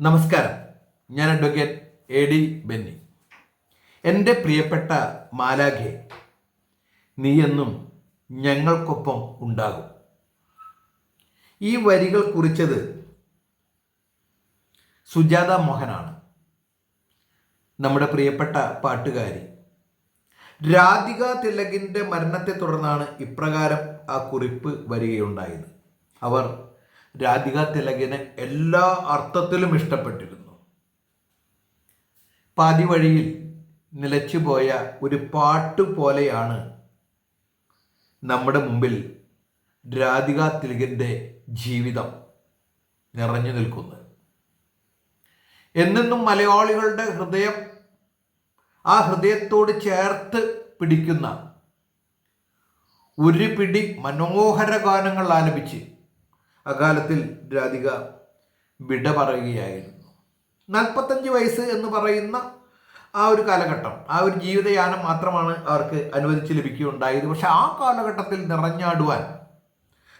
നമസ്കാരം. ഞാൻ advocate A D Benny. എന്റെ പ്രിയപ്പെട്ട മാലാഖെ നീ എന്നും ഞങ്ങൾക്കൊപ്പം ഉണ്ടാകും. ഈ വരികൾ കുറിച്ചത് സുജാത മോഹനാണ്. നമ്മുടെ പ്രിയപ്പെട്ട പാട്ടുകാരി. രാധിക തിലകിന്റെ മരണത്തെ തുടർന്നാണ് ഇപ്രകാരം ആ കുറിപ്പ് വരികയുണ്ടായത്. അവർ രാധിക തിലകിനെ എല്ലാ അർത്ഥത്തിലും ഇഷ്ടപ്പെട്ടിരുന്നു. പാതി വഴിയിൽ നിലച്ചുപോയ ഒരു പാട്ട് പോലെയാണ് നമ്മുടെ മുമ്പിൽ രാധിക തിലകിന്റെ ജീവിതം നിറഞ്ഞു നിൽക്കുന്നത്. എന്നെന്നും മലയാളികളുടെ ഹൃദയം ആ ഹൃദയത്തോട് ചേർത്ത് പിടിക്കുന്ന ഒരു പിടി മനോഹര ഗാനങ്ങൾ ആലപിച്ച് അകാലത്തിൽ രാധിക വിട പറയുകയായിരുന്നു. നാൽപ്പത്തഞ്ച് വയസ്സ് എന്ന് പറയുന്ന ആ ഒരു കാലഘട്ടം ആ ഒരു ജീവിതയാനം മാത്രമാണ് അവർക്ക് അനുവദിച്ച് ലഭിക്കുകയുണ്ടായത്. പക്ഷെ ആ കാലഘട്ടത്തിൽ നിറഞ്ഞാടുവാൻ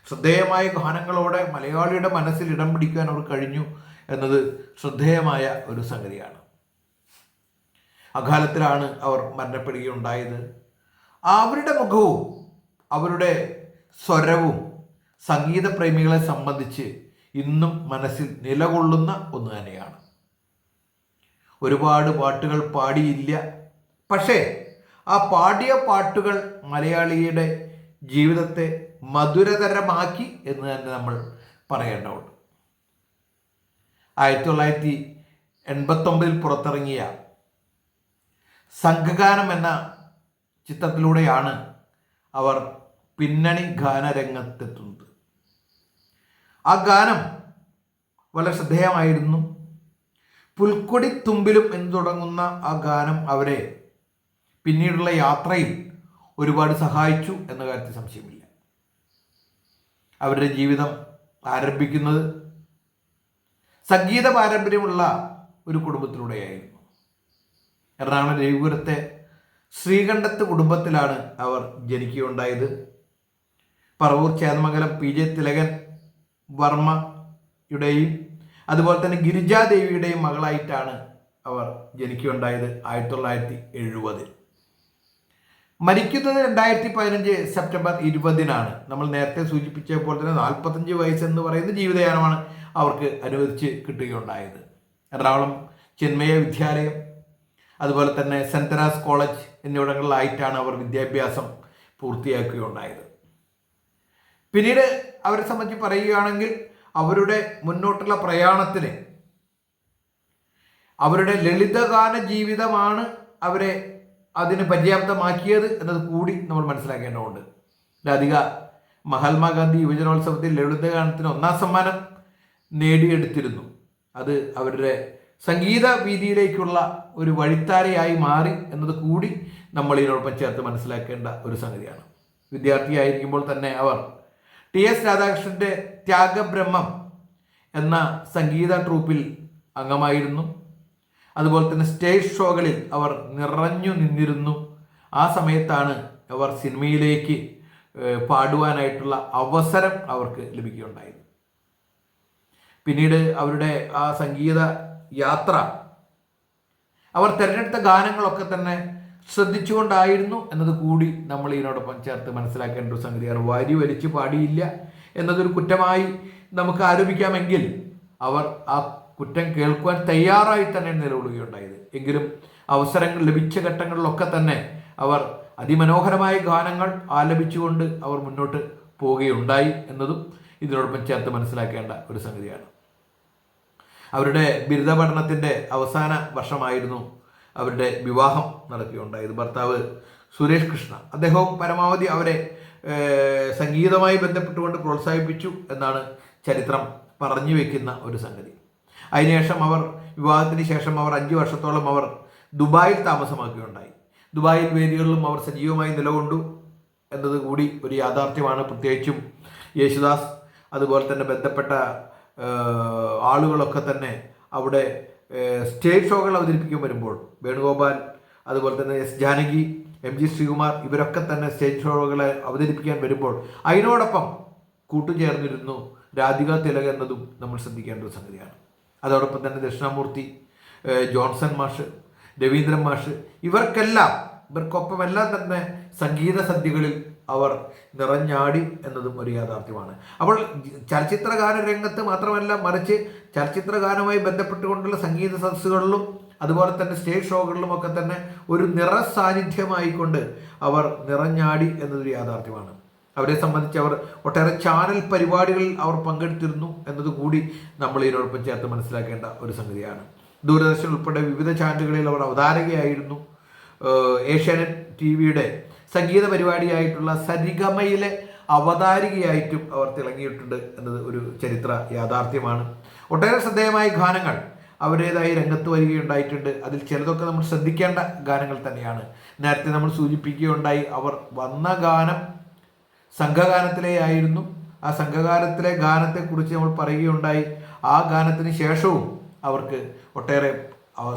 ശ്രദ്ധേയമായ ഗാനങ്ങളോടെ മലയാളിയുടെ മനസ്സിൽ ഇടം പിടിക്കാൻ അവർ കഴിഞ്ഞു എന്നത് ശ്രദ്ധേയമായ ഒരു സംഗതിയാണ്. അകാലത്തിലാണ് അവർ മരണപ്പെടുകയുണ്ടായത്. അവരുടെ മുഖവും അവരുടെ സ്വരവും സംഗീത പ്രേമികളെ സംബന്ധിച്ച് ഇന്നും മനസ്സിൽ നിലകൊള്ളുന്ന ഒന്ന് തന്നെയാണ്. ഒരുപാട് പാട്ടുകൾ പാടിയില്ല. പക്ഷേ ആ പാടിയ പാട്ടുകൾ മലയാളിയുടെ ജീവിതത്തെ മധുരതരമാക്കി എന്ന് തന്നെ നമ്മൾ പറയേണ്ടതുണ്ട്. ആയിരത്തി തൊള്ളായിരത്തി എൺപത്തൊമ്പതിൽ പുറത്തിറങ്ങിയ സംഘഗാനം എന്ന ചിത്രത്തിലൂടെയാണ് അവർ പിന്നണി ഗാനരംഗത്തെത്തുന്നത്. ആ ഗാനം വളരെ ശ്രദ്ധേയമായിരുന്നു. പുൽക്കൊടി തുമ്പിലും എന്ന് തുടങ്ങുന്ന ആ ഗാനം അവരെ പിന്നീടുള്ള യാത്രയിൽ ഒരുപാട് സഹായിച്ചു എന്ന കാര്യത്തിൽ സംശയമില്ല. അവരുടെ ജീവിതം ആരംഭിക്കുന്നത് സംഗീത പാരമ്പര്യമുള്ള ഒരു കുടുംബത്തിലൂടെയായിരുന്നു. എറണാകുളം രവിപുരത്തെ ശ്രീകണ്ഠത്ത് കുടുംബത്തിലാണ് അവർ ജനിക്കുകയുണ്ടായത്. പറവൂർ ചേന്മംഗലം പി ജെ തിലകൻ വർമ്മയുടെയും അതുപോലെ തന്നെ ഗിരിജാദേവിയുടെയും മകളായിട്ടാണ് അവർ ജനിക്കുകയുണ്ടായത് ആയിരത്തി തൊള്ളായിരത്തി എഴുപതിൽ മരിക്കുന്നത് രണ്ടായിരത്തി പതിനഞ്ച് സെപ്റ്റംബർ ഇരുപതിനാണ്. നമ്മൾ നേരത്തെ സൂചിപ്പിച്ച പോലെ തന്നെ നാൽപ്പത്തഞ്ച് വയസ്സെന്ന് പറയുന്ന ജീവിതയാനമാണ് അവർക്ക് അനുവദിച്ച് കിട്ടുകയുണ്ടായത്. എറണാകുളം ചിന്മയ വിദ്യാലയം അതുപോലെ തന്നെ സെന്റ് തെരാസ് കോളേജ് എന്നിവിടങ്ങളിലായിട്ടാണ് അവർ വിദ്യാഭ്യാസം പൂർത്തിയാക്കുകയുണ്ടായത്. പിന്നീട് അവരെ സംബന്ധിച്ച് പറയുകയാണെങ്കിൽ അവരുടെ മുന്നോട്ടുള്ള പ്രയാണത്തിന് അവരുടെ ലളിതഗാന ജീവിതമാണ് അവരെ അതിന് പര്യാപ്തമാക്കിയത് എന്നത് കൂടി നമ്മൾ മനസ്സിലാക്കേണ്ടതുണ്ട്. രാധിക മഹാത്മാഗാന്ധി യുവജനോത്സവത്തിൽ ലളിതഗാനത്തിന് ഒന്നാം സമ്മാനം നേടിയെടുത്തിരുന്നു. അത് അവരുടെ സംഗീത വീതിയിലേക്കുള്ള ഒരു വഴിത്താരയായി മാറി എന്നത് കൂടി നമ്മൾ ഇതിനോടൊപ്പം ചേർത്ത് മനസ്സിലാക്കേണ്ട ഒരു സംഗതിയാണ്. വിദ്യാർത്ഥിയായിരിക്കുമ്പോൾ തന്നെ അവർ ടി എസ് രാധാകൃഷ്ണന്റെ ത്യാഗബ്രഹ്മം എന്ന സംഗീത ട്രൂപ്പിൽ അംഗമായിരുന്നു. അതുപോലെ തന്നെ സ്റ്റേജ് ഷോകളിൽ അവർ നിറഞ്ഞു നിന്നിരുന്നു. ആ സമയത്താണ് അവർ സിനിമയിലേക്ക് പാടുവാനായിട്ടുള്ള അവസരം അവർക്ക് ലഭിക്കുകയുണ്ടായത്. പിന്നീട് അവരുടെ ആ സംഗീത യാത്ര അവർ തിരഞ്ഞെടുത്ത ഗാനങ്ങളൊക്കെ തന്നെ ശ്രദ്ധിച്ചുകൊണ്ടായിരുന്നു എന്നത് കൂടി നമ്മൾ ഇതിനോടൊപ്പം ചേർത്ത് മനസ്സിലാക്കേണ്ട ഒരു സംഗതിയാണ് വാരി വലിച്ചു പാടിയില്ല എന്നതൊരു കുറ്റമായി നമുക്ക് ആരോപിക്കാമെങ്കിൽ അവർ ആ കുറ്റം കേൾക്കുവാൻ തയ്യാറായി തന്നെ നിലകൊള്ളുകയുണ്ടായത്. എങ്കിലും അവസരങ്ങൾ ലഭിച്ച ഘട്ടങ്ങളിലൊക്കെ തന്നെ അവർ അതിമനോഹരമായ ഗാനങ്ങൾ ആലപിച്ചുകൊണ്ട് അവർ മുന്നോട്ട് പോവുകയുണ്ടായി എന്നതും ഇതിനോടൊപ്പം ചേർത്ത് മനസ്സിലാക്കേണ്ട ഒരു സംഗതിയാണ്. അവരുടെ ബിരുദ പഠനത്തിന്റെ അവസാന വർഷമായിരുന്നു അവരുടെ വിവാഹം നടക്കുകയുണ്ടായത് ഭർത്താവ് സുരേഷ് കൃഷ്ണ. അദ്ദേഹവും പരമാവധി അവരെ സംഗീതമായി ബന്ധപ്പെട്ടുകൊണ്ട് പ്രോത്സാഹിപ്പിച്ചു എന്നാണ് ചരിത്രം പറഞ്ഞു വെക്കുന്ന ഒരു സംഗതി. അതിനുശേഷം അവർ വിവാഹത്തിന് ശേഷം അവർ അഞ്ച് വർഷത്തോളം അവർ ദുബായിൽ താമസമാക്കുകയുണ്ടായി ദുബായിൽ വേദികളിലും അവർ സജീവമായി നിലകൊണ്ടു എന്നത് കൂടി ഒരു യാഥാർത്ഥ്യമാണ്. പ്രത്യേകിച്ചും യേശുദാസ് അതുപോലെ തന്നെ ബന്ധപ്പെട്ട ആളുകളൊക്കെ തന്നെ അവിടെ സ്റ്റേജ് ഷോകൾ അവതരിപ്പിക്കാൻ വരുമ്പോൾ വേണുഗോപാൽ അതുപോലെ തന്നെ S Janaki M G Sreekumar ഇവരൊക്കെ തന്നെ സ്റ്റേജ് ഷോകളെ അവതരിപ്പിക്കാൻ വരുമ്പോൾ അതിനോടൊപ്പം കൂട്ടുചേർന്നിരുന്നു രാധിക തിലക് എന്നതും നമ്മൾ ശ്രദ്ധിക്കേണ്ട ഒരു സംഗതിയാണ്. അതോടൊപ്പം തന്നെ ദക്ഷിണാമൂർത്തി ജോൺസൺ മാഷ് രവീന്ദ്രൻ മാഷ് ഇവർക്കെല്ലാം ഇവർക്കൊപ്പമെല്ലാം തന്നെ സംഗീത സദ്യകളിൽ അവർ നിറഞ്ഞാടി എന്നതും ഒരു യാഥാർത്ഥ്യമാണ്. അപ്പോൾ ചലച്ചിത്രകാര രംഗത്ത് മാത്രമല്ല മറിച്ച് ചലച്ചിത്രകാരമായി ബന്ധപ്പെട്ടുകൊണ്ടുള്ള സംഗീത സദസ്സുകളിലും അതുപോലെ തന്നെ സ്റ്റേജ് ഷോകളിലും ഒക്കെ തന്നെ ഒരു നിറ സാന്നിധ്യമായിക്കൊണ്ട് അവർ നിറഞ്ഞാടി എന്നതൊരു യാഥാർത്ഥ്യമാണ്. അവരെ സംബന്ധിച്ച് അവർ ഒട്ടേറെ ചാനൽ പരിപാടികളിൽ അവർ പങ്കെടുത്തിരുന്നു എന്നതുകൂടി നമ്മൾ ഇതിനോടൊപ്പം ചേർത്ത് മനസ്സിലാക്കേണ്ട ഒരു സംഗതിയാണ്. ദൂരദർശൻ ഉൾപ്പെടെ വിവിധ ചാനലുകളിൽ അവർ അവതാരകയായിരുന്നു. ഏഷ്യാനെറ്റ് ടി വിയുടെ സംഗീത പരിപാടിയായിട്ടുള്ള സരിഗമയിലെ അവതാരികയായിട്ടും അവർ തിളങ്ങിയിട്ടുണ്ട് എന്നത് ഒരു ചരിത്ര യാഥാർത്ഥ്യമാണ്. ഒട്ടേറെ ശ്രദ്ധേയമായ ഗാനങ്ങൾ അവരുടേതായി രംഗത്ത് വരികയുണ്ടായിട്ടുണ്ട്. അതിൽ ചിലതൊക്കെ നമ്മൾ ശ്രദ്ധിക്കേണ്ട ഗാനങ്ങൾ തന്നെയാണ്. നേരത്തെ നമ്മൾ സൂചിപ്പിക്കുകയുണ്ടായി അവർ വന്ന ഗാനം സംഘഗാനത്തിലെ ആയിരുന്നു. ആ സംഘകാലത്തിലെ ഗാനത്തെക്കുറിച്ച് നമ്മൾ പറയുകയുണ്ടായി. ആ ഗാനത്തിന് ശേഷവും അവർക്ക് ഒട്ടേറെ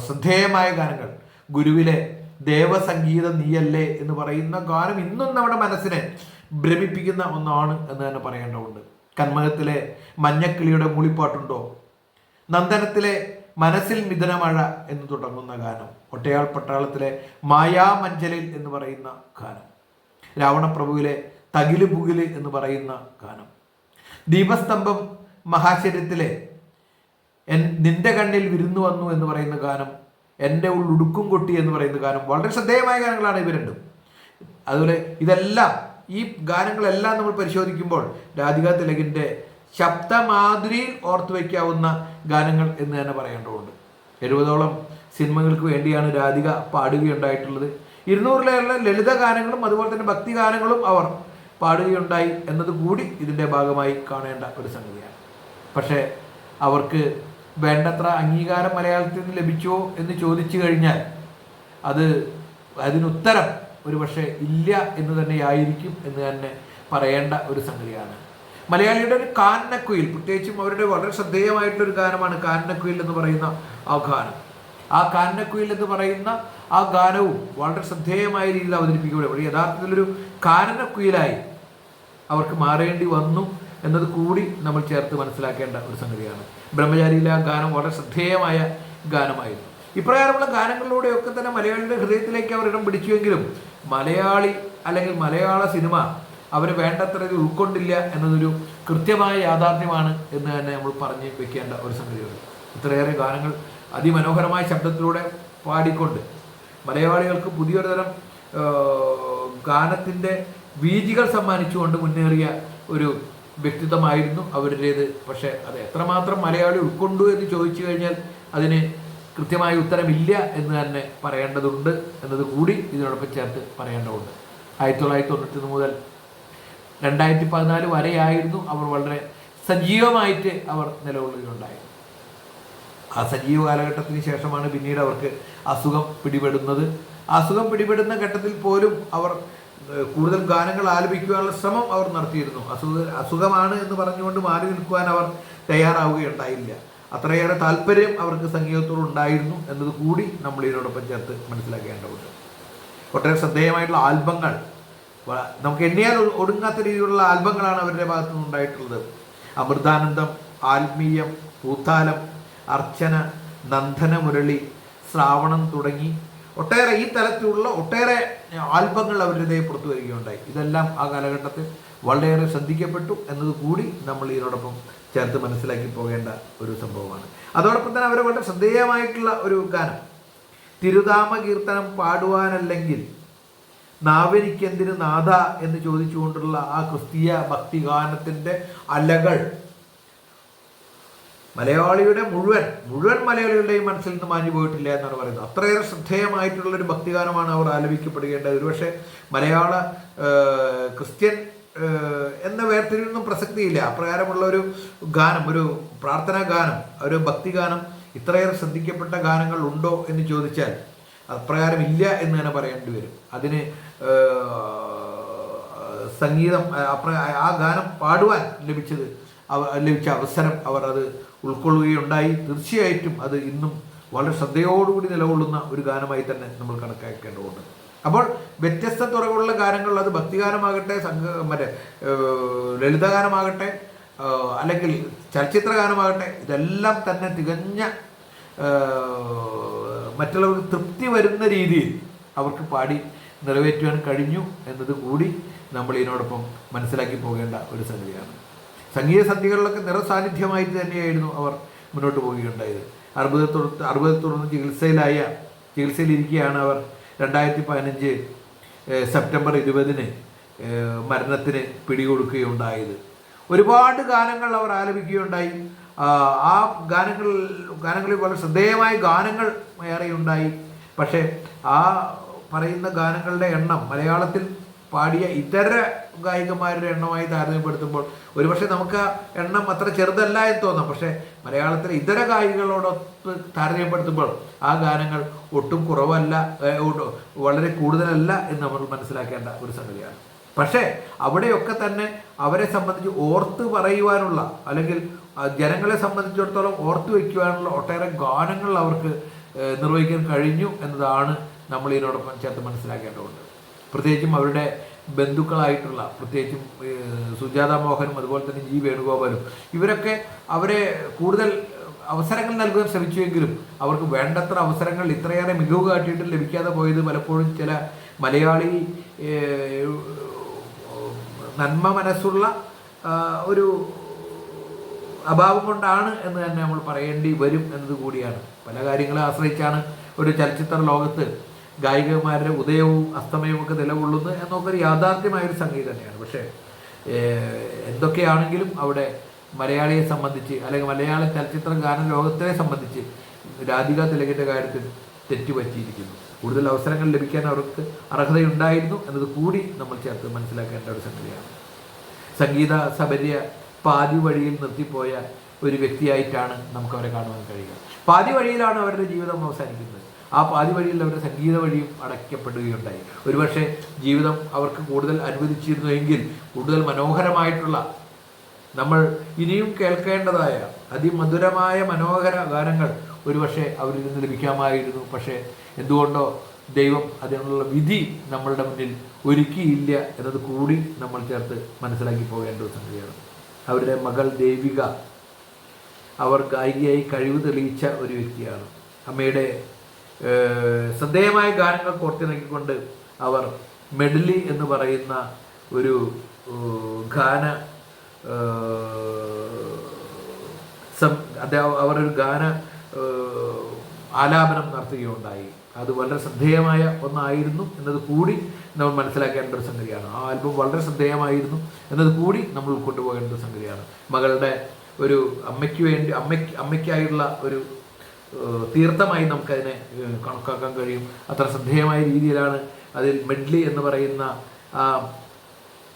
ശ്രദ്ധേയമായ ഗാനങ്ങൾ ഗുരുവിലെ ദേവസംഗീത നീയല്ലേ എന്ന് പറയുന്ന ഗാനം ഇന്നും നമ്മുടെ മനസ്സിനെ ഭ്രമിപ്പിക്കുന്ന ഒന്നാണ് എന്ന് തന്നെ പറയേണ്ടതുണ്ട്. കന്മകത്തിലെ മഞ്ഞക്കിളിയുടെ മൂളിപ്പാട്ടുണ്ടോ? നന്ദനത്തിലെ മനസ്സിൽ മിഥുനമഴ എന്ന് തുടങ്ങുന്ന ഗാനം. ഒട്ടയാൾ പട്ടാളത്തിലെ മായാമഞ്ചലിൽ എന്ന് പറയുന്ന ഗാനം. രാവണപ്രഭുവിലെ തകിൽ പുകിൽ എന്ന് പറയുന്ന ഗാനം. ദീപസ്തംഭം മഹാശര്യത്തിലെ നിന്റെ കണ്ണിൽ വിരുന്നു വന്നു എന്ന് പറയുന്ന ഗാനം എന്റെ ഉള്ളുടുക്കും കൊട്ടി എന്ന് പറയുന്ന ഗാനം. വളരെ ശ്രദ്ധേയമായ ഗാനങ്ങളാണ് ഇവ രണ്ടും അതുപോലെ ഇതെല്ലാം ഈ ഗാനങ്ങളെല്ലാം നമ്മൾ പരിശോധിക്കുമ്പോൾ രാധിക തിലകിന്റെ ശബ്ദമാധുരിയിൽ ഓർത്തു വയ്ക്കാവുന്ന ഗാനങ്ങൾ എന്ന് തന്നെ പറയേണ്ടതുണ്ട്. എഴുപതോളം സിനിമകൾക്ക് വേണ്ടിയാണ് രാധിക പാടുകയുണ്ടായിട്ടുള്ളത്. ഇരുന്നൂറിലേറെ ലളിത ഗാനങ്ങളും അതുപോലെ തന്നെ ഭക്തി ഗാനങ്ങളും അവർ പാടുകയുണ്ടായി എന്നത് കൂടി ഇതിന്റെ ഭാഗമായി കാണേണ്ട ഒരു സംഗതിയാണ്. പക്ഷേ അവർക്ക് വേണ്ടത്ര അംഗീകാരം മലയാളത്തിൽ നിന്ന് ലഭിച്ചോ എന്ന് ചോദിച്ചു കഴിഞ്ഞാൽ അത് അതിനുത്തരം ഒരു പക്ഷേ ഇല്ല എന്ന് തന്നെയായിരിക്കും എന്ന് തന്നെ പറയേണ്ട ഒരു സംഗതിയാണ്. മലയാളിയുടെ ഒരു കാന്നക്കുയിൽ പ്രത്യേകിച്ചും അവരുടെ വളരെ ശ്രദ്ധേയമായിട്ടുള്ള ഒരു ഗാനമാണ് കാന്നക്കുയിൽ എന്ന് പറയുന്ന ആ ഗാനം. ആ കാന്നക്കുയിൽ എന്ന് പറയുന്ന ആ ഗാനവും വളരെ ശ്രദ്ധേയമായ രീതിയിൽ അവതരിപ്പിക്കുകയാണ് യഥാർത്ഥത്തിലൊരു കാനനക്കുയിലായി അവർക്ക് മാറേണ്ടി വന്നു എന്നത് കൂടി നമ്മൾ ചേർത്ത് മനസ്സിലാക്കേണ്ട ഒരു സംഗതിയാണ്. ബ്രഹ്മചാരിയിലെ ആ ഗാനം വളരെ ശ്രദ്ധേയമായ ഗാനമായിരുന്നു. ഇപ്രകാരമുള്ള ഗാനങ്ങളിലൂടെയൊക്കെ തന്നെ മലയാളിയുടെ ഹൃദയത്തിലേക്ക് അവർ ഇടം പിടിച്ചുവെങ്കിലും മലയാളി അല്ലെങ്കിൽ മലയാള സിനിമ അവർ വേണ്ടത്ര ഉൾക്കൊണ്ടില്ല എന്നതൊരു കൃത്യമായ യാഥാർത്ഥ്യമാണ് എന്ന് തന്നെ നമ്മൾ പറഞ്ഞു വെക്കേണ്ട ഒരു സംഗതിയാണ് ഇത്രയേറെ ഗാനങ്ങൾ അതിമനോഹരമായ ശബ്ദത്തിലൂടെ പാടിക്കൊണ്ട് മലയാളികൾക്ക് പുതിയൊരു തരം ഗാനത്തിന്റെ വീജികൾ സമ്മാനിച്ചുകൊണ്ട് മുന്നേറിയ ഒരു വ്യക്തിത്വമായിരുന്നു അവരുടേത്. പക്ഷേ അത് എത്രമാത്രം മലയാളി ഉൾക്കൊണ്ടു എന്ന് ചോദിച്ചു കഴിഞ്ഞാൽ അതിന് കൃത്യമായ ഉത്തരമില്ല എന്ന് തന്നെ പറയേണ്ടതുണ്ട് എന്നത് കൂടി ഇതിനോടൊപ്പം ചേർത്ത് പറയേണ്ടതുണ്ട്. ആയിരത്തി തൊള്ളായിരത്തി തൊണ്ണൂറ്റി മുതൽ രണ്ടായിരത്തി പതിനാല് വരെയായിരുന്നു അവർ വളരെ സജീവമായിട്ട് അവർ നിലകൊള്ളുകയുണ്ടായത്. ആ സജീവ കാലഘട്ടത്തിന് ശേഷമാണ് പിന്നീട് അവർക്ക് അസുഖം പിടിപെടുന്നത്. അസുഖം പിടിപെടുന്ന ഘട്ടത്തിൽ പോലും അവർ കൂടുതൽ ഗാനങ്ങൾ ആലപിക്കുവാനുള്ള ശ്രമം അവർ നടത്തിയിരുന്നു. അസുഖ അസുഖമാണ് എന്ന് പറഞ്ഞുകൊണ്ട് മാറി നിൽക്കുവാൻ അവർ തയ്യാറാവുകയുണ്ടായില്ല. അത്രയേറെ താല്പര്യം അവർക്ക് സംഗീതത്തോട് ഉണ്ടായിരുന്നു എന്നത് കൂടി നമ്മൾ ഇതിനോടൊപ്പം ചേർത്ത് മനസ്സിലാക്കേണ്ടതുണ്ട്. ഒട്ടേറെ ശ്രദ്ധേയമായിട്ടുള്ള ആൽബങ്ങൾ നമുക്ക് എണ്ണിയാൽ ഒടുങ്ങാത്ത രീതിയിലുള്ള ആൽബങ്ങളാണ് അവരുടെ ഭാഗത്തു നിന്നുണ്ടായിട്ടുള്ളത്. അമൃതാനന്ദം ആത്മീയം പൂത്താലം അർച്ചന നന്ദന മുരളി ശ്രാവണം തുടങ്ങി ഒട്ടേറെ ഈ തലത്തിലുള്ള ഒട്ടേറെ ആൽബങ്ങൾ അവരുടെ പുറത്തു വരികയുണ്ടായി. ഇതെല്ലാം ആ കാലഘട്ടത്തിൽ വളരെയേറെ ശ്രദ്ധിക്കപ്പെട്ടു എന്നത് കൂടി നമ്മൾ ഇതിനോടൊപ്പം ചേർത്ത് മനസ്സിലാക്കി പോകേണ്ട ഒരു സംഭവമാണ്. അതോടൊപ്പം തന്നെ അവർ വളരെ ശ്രദ്ധേയമായിട്ടുള്ള ഒരു ഗാനം. തിരുതാമ കീർത്തനം പാടുവാനല്ലെങ്കിൽ നാവനിക്കെന്തിന് നാഥ എന്ന് ചോദിച്ചുകൊണ്ടുള്ള ആ ക്രിസ്തീയ ഭക്തിഗാനത്തിന്റെ അലകൾ മലയാളിയുടെ മുഴുവൻ മുഴുവൻ മലയാളികളുടെയും മനസ്സിൽ നിന്ന് മാഞ്ഞു പോയിട്ടില്ല എന്നാണ് പറയുന്നത്. അത്രയേറെ ശ്രദ്ധേയമായിട്ടുള്ള ഒരു ഭക്തിഗാനമാണ് അവർ ആലപിക്കപ്പെടുകേണ്ടത്. ഒരുപക്ഷെ മലയാള ക്രിസ്ത്യൻ എന്ന വേർതിരിവൊന്നും പ്രസക്തിയില്ല. അപ്രകാരമുള്ള ഒരു ഗാനം ഒരു പ്രാർത്ഥനാ ഗാനം ഒരു ഭക്തിഗാനം ഇത്രയേറെ ശ്രദ്ധിക്കപ്പെട്ട ഗാനങ്ങൾ ഉണ്ടോ എന്ന് ചോദിച്ചാൽ അപ്രകാരം ഇല്ല എന്ന് തന്നെ പറയേണ്ടി വരും. അതിന് സംഗീതം ആ ഗാനം പാടുവാൻ ലഭിച്ചത് അവ ലഭിച്ച അവസരം അവർ അത് ഉൾക്കൊള്ളുകയുണ്ടായി. തീർച്ചയായിട്ടും അത് ഇന്നും വളരെ ശ്രദ്ധയോടുകൂടി നിലകൊള്ളുന്ന ഒരു ഗാനമായി തന്നെ നമ്മൾ കണക്കാക്കേണ്ടതുണ്ട്. അപ്പോൾ വ്യത്യസ്ത തുറകളുള്ള ഗാനങ്ങൾ അത് ഭക്തിഗാനമാകട്ടെ സംഘ മറ്റേ ലളിതഗാനമാകട്ടെ അല്ലെങ്കിൽ ചലച്ചിത്ര ഗാനമാകട്ടെ ഇതെല്ലാം തന്നെ തികഞ്ഞ മറ്റുള്ളവർക്ക് തൃപ്തി വരുന്ന രീതിയിൽ അവർക്ക് പാടി നിറവേറ്റുവാൻ കഴിഞ്ഞു എന്നത് കൂടി നമ്മൾ ഇതിനോടൊപ്പം മനസ്സിലാക്കി പോകേണ്ട ഒരു സംഗതിയാണ്. സംഗീത സന്ധികളിലൊക്കെ നിറസാന്നിധ്യമായിട്ട് തന്നെയായിരുന്നു അവർ മുന്നോട്ട് പോവുകയുണ്ടായത്. അർബുദത്തെ തുടർന്ന് ചികിത്സയിലായ ചികിത്സയിലിരിക്കുകയാണ് അവർ രണ്ടായിരത്തി പതിനഞ്ച് സെപ്റ്റംബർ ഇരുപതിന് മരണത്തിന് പിടികൊടുക്കുകയുണ്ടായത്. ഒരുപാട് ഗാനങ്ങൾ അവർ ആലപിക്കുകയുണ്ടായി. ആ ഗാനങ്ങൾ ഗാനങ്ങളിൽ വളരെ ശ്രദ്ധേയമായ ഗാനങ്ങൾ ഏറെ ഉണ്ടായി പക്ഷേ ആ പറയുന്ന ഗാനങ്ങളുടെ എണ്ണം മലയാളത്തിൽ പാടിയ ഇതര ഗായികമാരുടെ എണ്ണമായി താരതമ്യപ്പെടുത്തുമ്പോൾ ഒരുപക്ഷെ നമുക്ക് ആ എണ്ണം അത്ര ചെറുതല്ല എന്ന് തോന്നാം. പക്ഷേ മലയാളത്തിലെ ഇതര ഗായികളോടൊത്ത് താരതമ്യപ്പെടുത്തുമ്പോൾ ആ ഗാനങ്ങൾ ഒട്ടും കുറവല്ല വളരെ കൂടുതലല്ല എന്ന് നമ്മൾ മനസ്സിലാക്കേണ്ട ഒരു സംഗതിയാണ്. പക്ഷേ അവിടെയൊക്കെ തന്നെ അവരെ സംബന്ധിച്ച് ഓർത്ത് പറയുവാനുള്ള അല്ലെങ്കിൽ ജനങ്ങളെ സംബന്ധിച്ചിടത്തോളം ഓർത്ത് വയ്ക്കുവാനുള്ള ഒട്ടേറെ ഗാനങ്ങൾ അവർക്ക് നിർവഹിക്കാൻ കഴിഞ്ഞു എന്നതാണ് നമ്മൾ ഇതിനോടൊപ്പം ചേർത്ത് മനസ്സിലാക്കേണ്ടതുണ്ട്. പ്രത്യേകിച്ചും അവരുടെ ബന്ധുക്കളായിട്ടുള്ള പ്രത്യേകിച്ചും സുജാത മോഹനും അതുപോലെ തന്നെ ജി വേണുഗോപാലും ഇവരൊക്കെ അവരെ കൂടുതൽ അവസരങ്ങൾ നൽകാൻ ശ്രമിച്ചുവെങ്കിലും അവർക്ക് വേണ്ടത്ര അവസരങ്ങൾ ഇത്രയേറെ മികവ് കാട്ടിയിട്ട് ലഭിക്കാതെ പോയത് പലപ്പോഴും ചില മലയാളി നന്മ മനസ്സുള്ള ഒരു അഭാവം കൊണ്ടാണ് എന്ന് തന്നെ നമ്മൾ പറയേണ്ടി വരും എന്നത് കൂടിയാണ് പല കാര്യങ്ങളെ ആശ്രയിച്ചാണ് ഒരു ചലച്ചിത്ര ലോകത്ത് ഗായികമാരുടെ ഉദയവും അസ്തമയവും ഒക്കെ നിലകൊള്ളുന്നത് എന്നൊക്കെ ഒരു യാഥാർത്ഥ്യമായ ഒരു സംഗതി തന്നെയാണ്. പക്ഷേ എന്തൊക്കെയാണെങ്കിലും അവിടെ മലയാളിയെ സംബന്ധിച്ച് അല്ലെങ്കിൽ മലയാള ചലച്ചിത്ര ഗാന ലോകത്തിനെ സംബന്ധിച്ച് രാധിക തിലകിന്റെ കാര്യത്തിൽ തെറ്റുപറ്റിയിരിക്കുന്നു. കൂടുതൽ അവസരങ്ങൾ ലഭിക്കാൻ അവർക്ക് അർഹതയുണ്ടായിരുന്നു എന്നത് കൂടി നമ്മൾ ചേർത്ത് മനസ്സിലാക്കേണ്ട ഒരു സംഗതിയാണ്. സംഗീത സബര്യ പാതി വഴിയിൽ നിർത്തിപ്പോയ ഒരു വ്യക്തിയായിട്ടാണ് നമുക്ക് അവരെ കാണുവാൻ കഴിയുക. പാതി വഴിയിലാണ് അവരുടെ ജീവിതം അവസാനിക്കുന്നത്. ആ പാതി വഴിയിൽ അവരുടെ സംഗീത വഴിയും അടയ്ക്കപ്പെടുകയുണ്ടായി. ഒരുപക്ഷെ ജീവിതം അവർക്ക് കൂടുതൽ അനുവദിച്ചിരുന്നുവെങ്കിൽ കൂടുതൽ മനോഹരമായിട്ടുള്ള നമ്മൾ ഇനിയും കേൾക്കേണ്ടതായ അതിമധുരമായ മനോഹര ഗാനങ്ങൾ ഒരുപക്ഷെ അവരിൽ നിന്ന് ലഭിക്കാമായിരുന്നു. പക്ഷേ എന്തുകൊണ്ടോ ദൈവം അതിനുള്ള വിധി നമ്മളുടെ മുന്നിൽ ഒരുക്കിയില്ല എന്നത് കൂടി നമ്മൾ ചേർത്ത് മനസ്സിലാക്കി പോകേണ്ട ഒരു സംഗതിയാണ്. അവരുടെ മകൾ ദേവിക അവർ ഗായികയായി കഴിവ് തെളിയിച്ച ഒരു വ്യക്തിയാണ്. അമ്മയുടെ ശ്രദ്ധേയമായ ഗാനങ്ങൾ കോർത്തിണക്കിക്കൊണ്ട് അവർ മെഡലി എന്ന് പറയുന്ന ഒരു ഗാന അവർ ഒരു ഗാന ആലാപനം നടത്തുകയുണ്ടായി. അത് വളരെ ശ്രദ്ധേയമായ ഒന്നായിരുന്നു എന്നത് കൂടി നമ്മൾ മനസ്സിലാക്കേണ്ട ഒരു സംഗതിയാണ്. ആ ആൽബം വളരെ ശ്രദ്ധേയമായിരുന്നു എന്നത് കൂടി നമ്മൾ കൊണ്ടുപോകേണ്ട ഒരു സംഗതിയാണ്. മകളുടെ ഒരു അമ്മയ്ക്ക് വേണ്ടി അമ്മയ്ക്ക് അമ്മയ്ക്കായുള്ള ഒരു തീർത്ഥമായി നമുക്കതിനെ കണക്കാക്കാൻ കഴിയും. അത്ര ശ്രദ്ധേയമായ രീതിയിലാണ് അതിൽ മെഡ്ലി എന്ന് പറയുന്ന ആ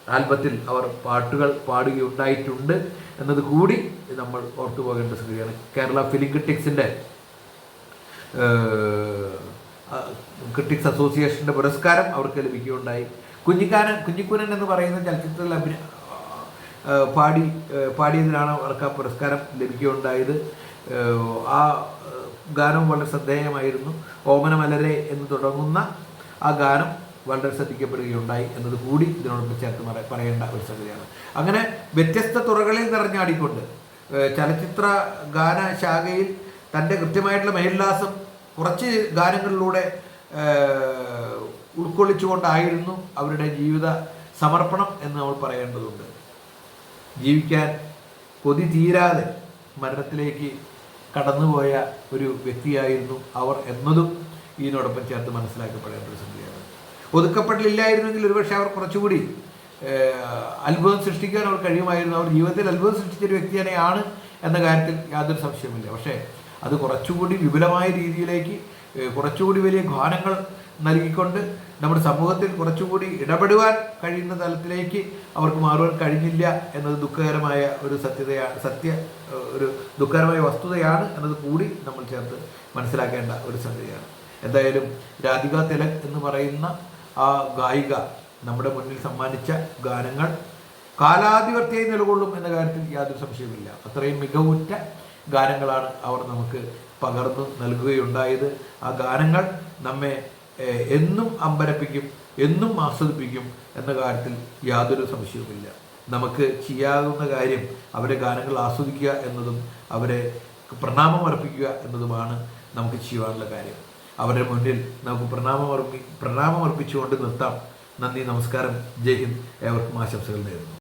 ആൽബത്തിൽ അവർ പാട്ടുകൾ പാടുകയുണ്ടായിട്ടുണ്ട് എന്നത് കൂടി നമ്മൾ ഓർത്തു പോകേണ്ട സ്ഥിതിയാണ്. കേരള ഫിലിം ക്രിട്ടിക്സിന്റെ ക്രിട്ടിക്സ് അസോസിയേഷന്റെ പുരസ്കാരം അവർക്ക് ലഭിക്കുകയുണ്ടായി. കുഞ്ഞിക്കാരൻ കുഞ്ഞിക്കുരൻ എന്ന് പറയുന്ന ചലച്ചിത്രത്തിൽ അഭിന പാടി പാടിയതിനാണ് അവർക്ക് ആ പുരസ്കാരം ലഭിക്കുകയുണ്ടായത്. ആ, ആ ഗാനം വളരെ ശ്രദ്ധേയമായിരുന്നു. ഓമന മലരെ എന്ന് തുടങ്ങുന്ന ആ ഗാനം വളരെ ശ്രദ്ധിക്കപ്പെടുകയുണ്ടായി എന്നത് കൂടി ഇതിനോടൊപ്പം ചേർത്ത് പറയേണ്ട ഒരു സംഗതിയാണ്. അങ്ങനെ വ്യത്യസ്ത തുറകളിൽ നിറഞ്ഞാടിക്കൊണ്ട് ചലച്ചിത്ര ഗാന ശാഖയിൽ തന്റെ കൃത്യമായിട്ടുള്ള മേൽലാസം കുറച്ച് ഗാനങ്ങളിലൂടെ ഉൾക്കൊള്ളിച്ചുകൊണ്ടായിരുന്നു അവരുടെ ജീവിത സമർപ്പണം എന്ന് നമ്മൾ പറയേണ്ടതുണ്ട്. ജീവിക്കാൻ കൊതി തീരാതെ മരണത്തിലേക്ക് കടന്നുപോയ ഒരു വ്യക്തിയായിരുന്നു അവർ എന്നതും ഇതിനോടൊപ്പം ചേർത്ത് മനസ്സിലാക്കപ്പെടേണ്ട ഒരു സംഗതിയാണ്. ഒതുക്കപ്പെടലില്ലായിരുന്നെങ്കിൽ ഒരുപക്ഷെ അവർ കുറച്ചുകൂടി അത്ഭുതം സൃഷ്ടിക്കാൻ അവർ കഴിയുമായിരുന്നു. അവർ ജീവിതത്തിൽ അത്ഭുതം സൃഷ്ടിച്ച ഒരു വ്യക്തി തന്നെയാണ് എന്ന കാര്യത്തിൽ യാതൊരു സംശയമില്ല പക്ഷേ അത് കുറച്ചുകൂടി വിപുലമായ രീതിയിലേക്ക് കുറച്ചുകൂടി വലിയ ഘാനങ്ങൾ നൽകിക്കൊണ്ട് നമ്മുടെ സമൂഹത്തിൽ കുറച്ചുകൂടി ഇടപെടുവാൻ കഴിയുന്ന തലത്തിലേക്ക് അവർക്ക് മാറുവാൻ കഴിഞ്ഞില്ല എന്നത് ദുഃഖകരമായ ഒരു സത്യതയാണ് സത്യ ഒരു ദുഃഖകരമായ വസ്തുതയാണ് എന്നത് കൂടി നമ്മൾ ചേർത്ത് മനസ്സിലാക്കേണ്ട ഒരു സംഗതിയാണ്. എന്തായാലും രാധിക തിലക് എന്ന് പറയുന്ന ആ ഗായിക നമ്മുടെ മുന്നിൽ സമ്മാനിച്ച ഗാനങ്ങൾ കാലാധിപത്യമായി നിലകൊള്ളും എന്ന കാര്യത്തിൽ യാതൊരു സംശയവുമില്ല. അത്രയും മികവുറ്റ ഗാനങ്ങളാണ് അവർ നമുക്ക് പകർന്നു നൽകുകയുണ്ടായത്. ആ ഗാനങ്ങൾ നമ്മെ എന്നും അമ്പരപ്പിക്കും എന്നും ആസ്വദിപ്പിക്കും എന്ന കാര്യത്തിൽ യാതൊരു സംശയവുമില്ല. നമുക്ക് ചെയ്യാവുന്ന കാര്യം അവരെ ഗാനങ്ങൾ ആസ്വദിക്കുക എന്നതും അവരെ പ്രണാമം അർപ്പിക്കുക എന്നതുമാണ് നമുക്ക് ചെയ്യുവാനുള്ള കാര്യം. അവരുടെ മുന്നിൽ നമുക്ക് പ്രണാമം അർപ്പി പ്രണാമം അർപ്പിച്ചുകൊണ്ട് നിർത്താം. നന്ദി നമസ്കാരം. ജയ് ഹിന്ദ്. ഏവർക്കും ആശംസകൾ നേരുന്നു.